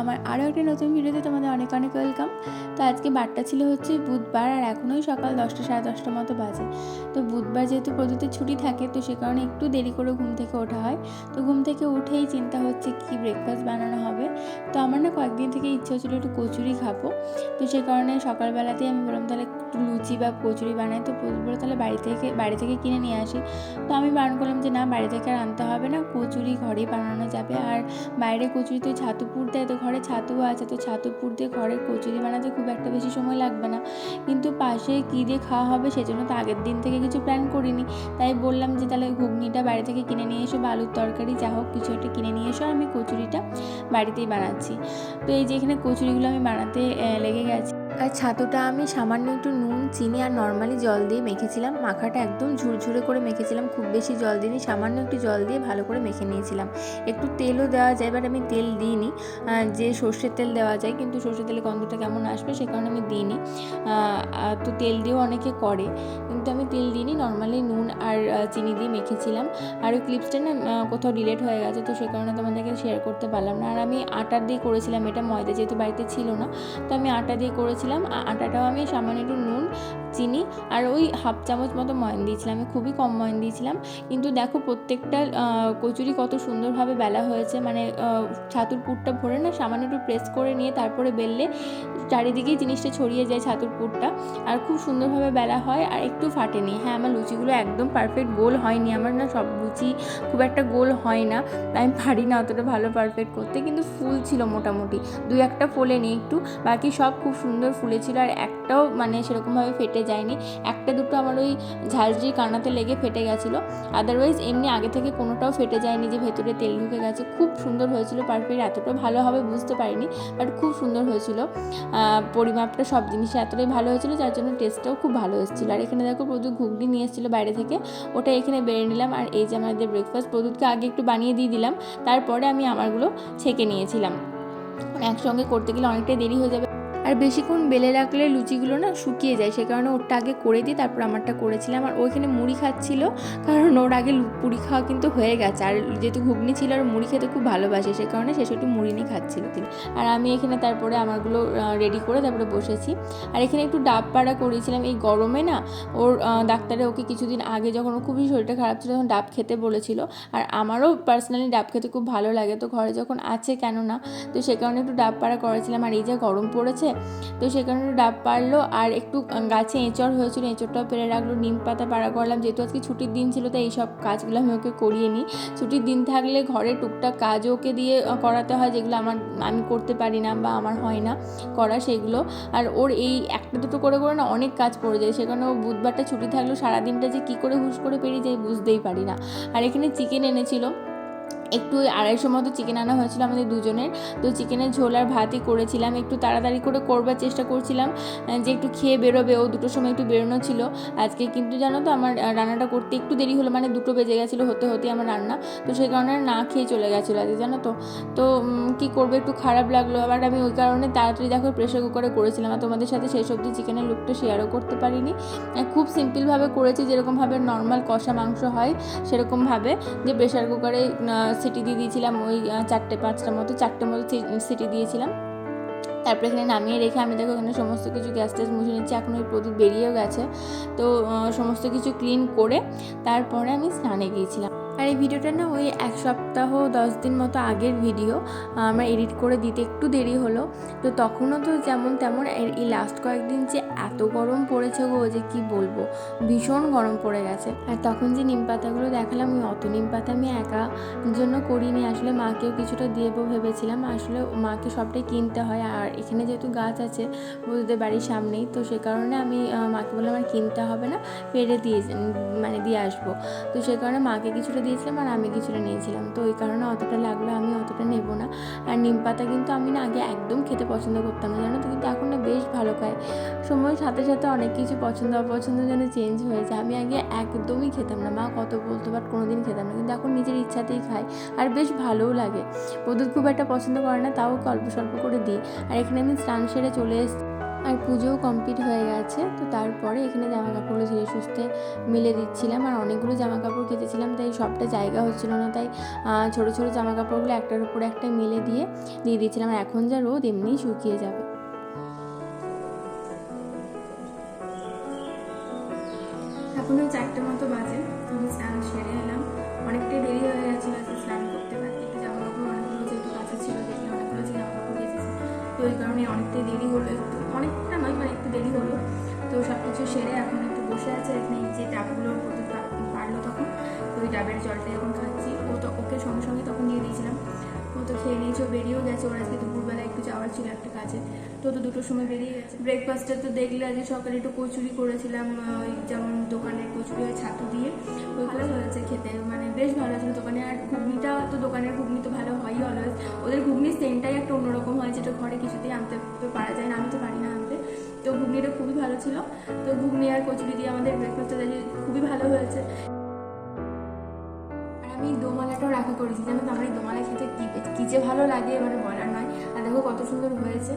আমার আরও একটা নতুন ভিডিওতে তোমাদের অনেক অনেক ওয়েলকাম। তো আজকে বারটা ছিল হচ্ছে বুধবার আর এখনোই সকাল দশটা, সাড়ে দশটার মতো বাজে। তো বুধবার যেহেতু প্রদুতের ছুটি থাকে, তো সে কারণে একটু দেরি করে ঘুম থেকে ওঠা হয়। তো ঘুম থেকে উঠেই চিন্তা হচ্ছে কি ব্রেকফাস্ট বানানো হবে। তো আমার না কয়েকদিন থেকে ইচ্ছে হচ্ছিল একটু কচুরি খাব। তো সে কারণে সকালবেলাতেই আমি বললাম, তাহলে লুচি বা কচুরি বানাই তো বলে তাহলে বাড়ি থেকে বাড়ি থেকে কিনে নিয়ে আসি। তো আমি বারণ করলাম যে না, বাড়ি থেকে আর আনতে হবে না, কচুরি ঘরেই বানানো যাবে। আর বাইরে কচুরি তো ছাতু পুর দেয়, তো ঘরে ছাতুও আছে, তো ছাতু পুর দিয়ে ঘরে কচুরি বানাতে খুব একটা বেশি সময় লাগবে না। কিন্তু পাশে কী দিয়ে খাওয়া হবে সেজন্য তো আগের দিন থেকে কিছু প্ল্যান করিনি। তাই বললাম যে তাহলে ঘুগনিটা বাড়ি থেকে কিনে নিয়ে এসো, বা আলুর তরকারি যা হোক কিছু একটা কিনে নিয়ে এসো, আমি কচুরিটা বাড়িতেই বানাচ্ছি। তো এই যে এখানে কচুরিগুলো আমি বানাতে লেগে গেছি। আর ছাতুটা আমি সামান্য একটু নুন, চিনি আর নর্মালি জল দিয়ে মেখেছিলাম। মাখাটা একদম ঝুরঝুরে করে মেখেছিলাম, খুব বেশি জল দিইনি, সামান্য একটু জল দিয়ে ভালো করে মেখে নিয়েছিলাম। একটু তেলও দেওয়া যায় বাট আমি তেল দিইনি। যে সর্ষের তেল দেওয়া যায়, কিন্তু সর্ষের তেলের গন্ধটা কেমন আসবে সে কারণে আমি দিইনি। তো তেল দিয়েও অনেকে করে, কিন্তু আমি তেল দিইনি, নর্মালি নুন আর চিনি দিয়ে মেখেছিলাম। আর ওই ক্লিপসটা না কোথাও ডিলেট হয়ে গেছে, তো সে কারণে তোমাদেরকে শেয়ার করতে পারলাম না। আর আমি আটা দিয়ে করেছিলাম, এটা ময়দা যেহেতু বাড়িতে ছিল না, তো আমি আটা দিয়ে করেছিলাম আ- আটাটাও আমি সামান্য একটু নুন চিনি আর ওই হাফ চামচ মতো ময়ন দিয়েছিলাম। আমি খুবই কম ময়ন দিয়েছিলাম। কিন্তু দেখো প্রত্যেকটা কচুরি কত সুন্দরভাবে বেলা হয়েছে। মানে ছাতুর পুরটা ভরে না, সামান্য একটু প্রেস করে নিয়ে তারপরে বেললে চারিদিকেই জিনিসটা ছড়িয়ে যায় ছাতুর পুরটা। আর খুব সুন্দরভাবে বেলা হয় আর একটু ফাটেনি। হ্যাঁ আমার লুচিগুলো একদম পারফেক্ট গোল হয়নি। আমার না সব লুচি খুব একটা গোল হয় না। তাই আমি পারি না অতটা ভালো পারফেক্ট করতে। কিন্তু ফুল ছিল মোটামুটি। দুই একটা ফোলেনি একটু। বাকি সব খুব সুন্দর ফুলেছিল। আর একটাও মানে সেরকমভাবে ফেটে যায়নি। একটা দুটো আমার ওই ঝালঝি কানাতে লেগে ফেটে গেছিল। আদারওয়াইজ এমনি আগে থেকে কোনোটাও ফেটে যায়নি যে ভেতরে তেল ঢুকে গেছে। খুব সুন্দর হয়েছিল পারফেক্ট এতটা ভালো হবে বুঝতে পারিনি বাট খুব সুন্দর হয়েছিল। পরিমাপটা সব জিনিসে এতটাই ভালো হয়েছিল, যার জন্য টেস্টটাও খুব ভালো এসেছিল। আর এখানে দেখো প্রচুর ঘুগনি নিয়ে এসেছিল বাইরে থেকে। ওটা এখানে বেড়ে নিলাম আর এই যে আমাদের ব্রেকফাস্ট প্রদুতকে আগে একটু বানিয়ে দিয়ে দিলাম। তারপরে আমি আমারগুলো ছেঁকে নিয়েছিলাম। একসঙ্গে করতে গেলে অনেকটাই দেরি হয়ে যাবে। আর বেশিক্ষণ বেলে রাখলে লুচিগুলো না শুকিয়ে যায়, সে কারণে ওরটা আগে করে দিই, তারপর আমারটা করেছিলাম। আর ওইখানে মুড়ি খাচ্ছিল, কারণ ওর আগে পুরি খাওয়া কিন্তু হয়ে গেছে। আর যেহেতু ঘুগনি ছিল আর মুড়ি খেতে খুব ভালোবাসে, সে কারণে সে একটু মুড়ি নিয়ে খাচ্ছিল তিনি। আর আমি এখানে তারপরে আমারগুলো রেডি করে তারপরে বসেছি। আর এখানে একটু ডাব পাড়া করেছিলাম। এই গরমে না ওর ডাক্তারে ওকে কিছুদিন আগে যখন ও খুবই শরীরটা খারাপ ছিল তখন ডাব খেতে বলেছিল। আর আমারও পার্সোনালি ডাব খেতে খুব ভালো লাগে। তো ঘরে যখন আছে কেন না তো সে কারণে একটু ডাব পাড়া করেছিলাম। আর এই যে গরম পড়েছে তো সেখানে ডাব পারল আর একটু গাছে এঁচড় হয়েছিল, এঁচড়টাও পেরে রাখল, নিম পাতা পাড়া করলাম। যেহেতু আজকে ছুটির দিন ছিল, তাই এইসব কাজগুলো আমি ওকে করিয়ে নিই। ছুটির দিন থাকলে ঘরে টুকটাক কাজ ওকে দিয়ে করাতে হয়, যেগুলো আমার, আমি করতে পারি না বা আমার হয় না করা সেগুলো। আর ওর এই একটা দুটো করে করে না অনেক কাজ পড়ে যায়। সেখানে ও বুধবারটা ছুটি থাকলেও সারাদিনটা যে কী করে হুশ করে পেরিয়ে যায় বুঝতেই পারি না। আর এখানে চিকেন এনেছিল। একটু আড়াইশো মতো চিকেন আনা হয়েছিল আমাদের দুজনের। তো চিকেনের ঝোল আর ভাতই করেছিলাম, একটু তাড়াতাড়ি করে করবার চেষ্টা করছিলাম যে একটু খেয়ে বেরোবে, ও দুটোর সময় একটু বেরোনো ছিল। আজকে কিন্তু জানো তো আমার রান্নাটা করতে একটু দেরি হলো মানে দুটো বেজে গেছিল হতে হতে আমার রান্না। তো সেই কারণে না খেয়ে চলে গেছিল আজকে, জানো তো। তো কী করব, একটু খারাপ লাগল। আবার আমি ওই কারণে তাড়াতাড়ি দেখো প্রেশার কুকারে করেছিলাম, আর তোমাদের সাথে সেই সবজি চিকেনের লুকটা শেয়ারও করতে পারিনি। খুব সিম্পলভাবে করেছি, যেরকমভাবে নর্মাল কষা মাংস হয়, সেরকমভাবে যে প্রেশার কুকারে সিটি দিয়ে দিয়েছিলাম ওই চারটে পাঁচটা মতো চারটে মতো সিটি দিয়েছিলাম। তারপরে এখানে নামিয়ে রেখে আমি দেখো এখানে সমস্ত কিছু গ্যাস ট্যাস মুছে নিচ্ছি, এখন ওই প্রদীপ বেরিয়েও গেছে। তো সমস্ত কিছু ক্লিন করে তারপরে আমি স্নানে গিয়েছিলাম। আর এই ভিডিওটা না ওই এক সপ্তাহ, দশ দিন মতো আগের ভিডিও আমার এডিট করে দিতে একটু দেরি হলো। তো তখনও তো যেমন তেমন এই লাস্ট কয়েকদিন যে এত গরম পড়েছে গো যে কি বলব, ভীষণ গরম পড়ে গেছে। আর তখন যে নিম পাতাগুলো দেখালাম, ওই অত নিম পাতা আমি একা জন্য করিনি। আসলে মাকেও কিছুটা দেবো ভেবেছিলাম, আসলে মাকে সবটাই কিনতে হয়। আর এখানে যেহেতু গাছ আছে বৌদিদের বাড়ির সামনেই, তো সে কারণে আমি মাকে বললাম আর কিনতে হবে না পেরে দিয়ে মানে দিয়ে আসব। তো সে কারণে মাকে কিছুটা দিয়েছিলাম আর আমি কিছুটা নিয়েছিলাম। তো ওই কারণে অতটা লাগল, আমি অতটা নেব না। আর নিম পাতা কিন্তু আমি না আগে একদম খেতে পছন্দ করতাম না, জানো তো? কিন্তু এখন না বেশ ভালো খাই সময়ের সাথে সাথে অনেক কিছু পছন্দ, অপছন্দ যেন চেঞ্জ হয়েছে আমি আগে একদমই খেতাম না। মা কত বলতো, বাট কোনোদিন খেতাম না। কিন্তু এখন নিজের ইচ্ছাতেই খাই আর বেশ ভালোও লাগে। প্রদুত খুব একটা পছন্দ করে না, তাও অল্প স্বল্প করে দিই। আর এখানে আমি স্নান সেরে চলে এসেছি। আর পুজোও কমপ্লিট হয়ে গেছে। তো তারপরে এখানে জামা কাপড়গুলো ধীরে সুস্থে মিলে দিচ্ছিলাম আর অনেকগুলো জামা কাপড় কেটেছিলাম তাই সবটা জায়গা হচ্ছিল না। তাই ছোটো ছোটো জামা কাপড়গুলো একটার উপরে একটা মিলে দিয়ে দিয়ে দিচ্ছিলাম আর এখন যা রোদ, এমনিই শুকিয়ে যাবে। এখন ওই চারটে মতো বাজে আমি স্নান সেরে এলাম। অনেকটাই দেরি হয়ে গেছিল স্নান করতে পারতে তো ওই কারণে অনেকটাই দেরি হলো একটু, অনেকটা নয় মানে একটু দেরি হলো। তো সব কিছু সেরে এখন একটু বসে আছে এখানে এই যে ডাবগুলো করতে পারল তখন। ওই ডাবের জলটা এখন খাচ্ছি। ও তো, ওকে সঙ্গে সঙ্গে তখন দিয়ে দিয়েছিলাম। ও তো খেয়ে নিয়েছে বেরিয়েও গেছে। ওর আজকে দুপুরবেলা একটু যাওয়ার ছিল একটা কাজে। তো তো দুটোর সময় বেরিয়ে গেছে। ব্রেকফাস্টে তো দেখলে আজকে সকালে একটু কচুরি করেছিলাম ওই যেমন দোকানের কচুরি ছাতু দিয়ে। ওই ভালো হয়েছে খেতে। মানে বেশ ভালো আছে দোকানে। আর ঘুগনিটা তো দোকানের ঘুগনি পারা যায় না, আমি তো পারি না আনতে। তো ঘুগনিটা খুবই ভালো ছিল। তো ঘুগনি আর কচুরি দিয়ে আমাদের ব্রেকফাস্টটা খুবই ভালো হয়েছে। আর আমি দোমালাটাও রাখা করেছি। জানো তো, আমার এই দোমালা খেতে কি যে ভালো লাগে, এবারে বলার নয়। আর দেখো কত সুন্দর হয়েছে।